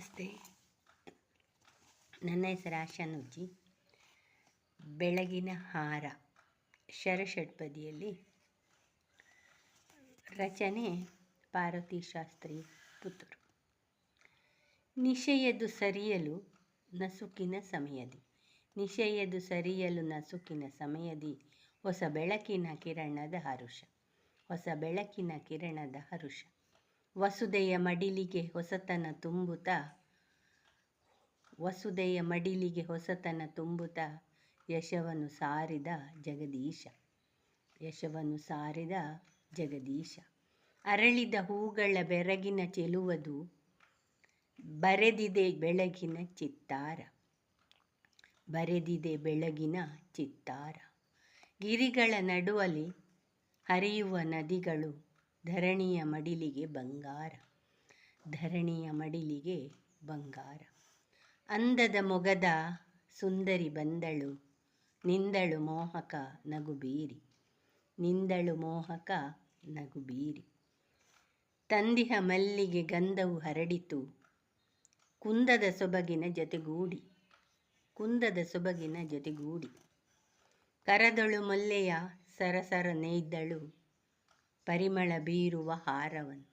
ನಮಸ್ತೆ. ನನ್ನ ಹೆಸರು ಆಶಾ ನುಜ್ಜಿ ಬೆಳಗಿನ ಹಾರ ಶರಷಟ್ಪದಿಯಲ್ಲಿ ರಚನೆ ಪಾರ್ವತಿ ಶಾಸ್ತ್ರಿ ಪುತ್ತೂರು. ನಿಶೆಯದು ಸರಿಯಲು ನಸುಕಿನ ಸಮಯದಿ. ನಿಶೆಯದು ಸರಿಯಲು ನಸುಕಿನ ಸಮಯದಿ. ಹೊಸ ಬೆಳಕಿನ ಕಿರಣದ ಹರುಷ. ಹೊಸ ಬೆಳಕಿನ ಕಿರಣದ ಹರುಷ. ವಸುದೆಯ ಮಡಿಲಿಗೆ ಹೊಸತನ ತುಂಬುತ್ತಾ? ವಸುದೆಯ ಮಡಿಲಿಗೆ ಹೊಸತನ ತುಂಬುತ್ತಾ? ಯಶವನ್ನು ಸಾರಿದ ಜಗದೀಶ. ಯಶವನ್ನು ಸಾರಿದ ಜಗದೀಶ. ಅರಳಿದ ಹೂಗಳ ಬೆರಗಿನ ಚೆಲುವದು ಬರೆದಿದೆ ಬೆಳಗಿನ ಚಿತ್ತಾರ. ಬರೆದಿದೆ ಬೆಳಗಿನ ಚಿತ್ತಾರ. ಗಿರಿಗಳ ನಡುವಲಿ ಹರಿಯುವ ನದಿಗಳು ಧರಣಿಯ ಮಡಿಲಿಗೆ ಬಂಗಾರ. ಧರಣಿಯ ಮಡಿಲಿಗೆ ಬಂಗಾರ. ಅಂದದ ಮೊಗದ ಸುಂದರಿ ಬಂದಳು. ನಿಂದಳು ಮೋಹಕ ನಗುಬೀರಿ. ನಿಂದಳು ಮೋಹಕ ನಗುಬೀರಿ. ತಂದಿಹ ಮಲ್ಲಿಗೆ ಗಂಧವು ಹರಡಿತು. ಕುಂದದ ಸೊಬಗಿನ ಜೊತೆಗೂಡಿ. ಕುಂದದ ಸೊಬಗಿನ ಜೊತೆಗೂಡಿ. ಕರದಳು ಮೊಲ್ಲೆಯ ಸರಸರ ನೇಯ್ದಳು ಪರಿಮಳ ಬೀರುವ ಹಾರವನು.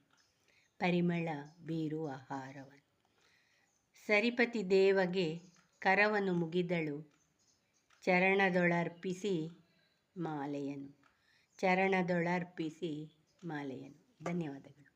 ಪರಿಮಳ ಬೀರುವ ಹಾರವನು. ಸರಿಪತಿ ದೇವಗೆ ಕರವನು ಮುಗಿದಳು. ಚರಣದೊಳರ್ಪಿಸಿ ಮಾಲೆಯನು. ಚರಣದೊಳರ್ಪಿಸಿ ಮಾಲೆಯನು. ಧನ್ಯವಾದಗಳು.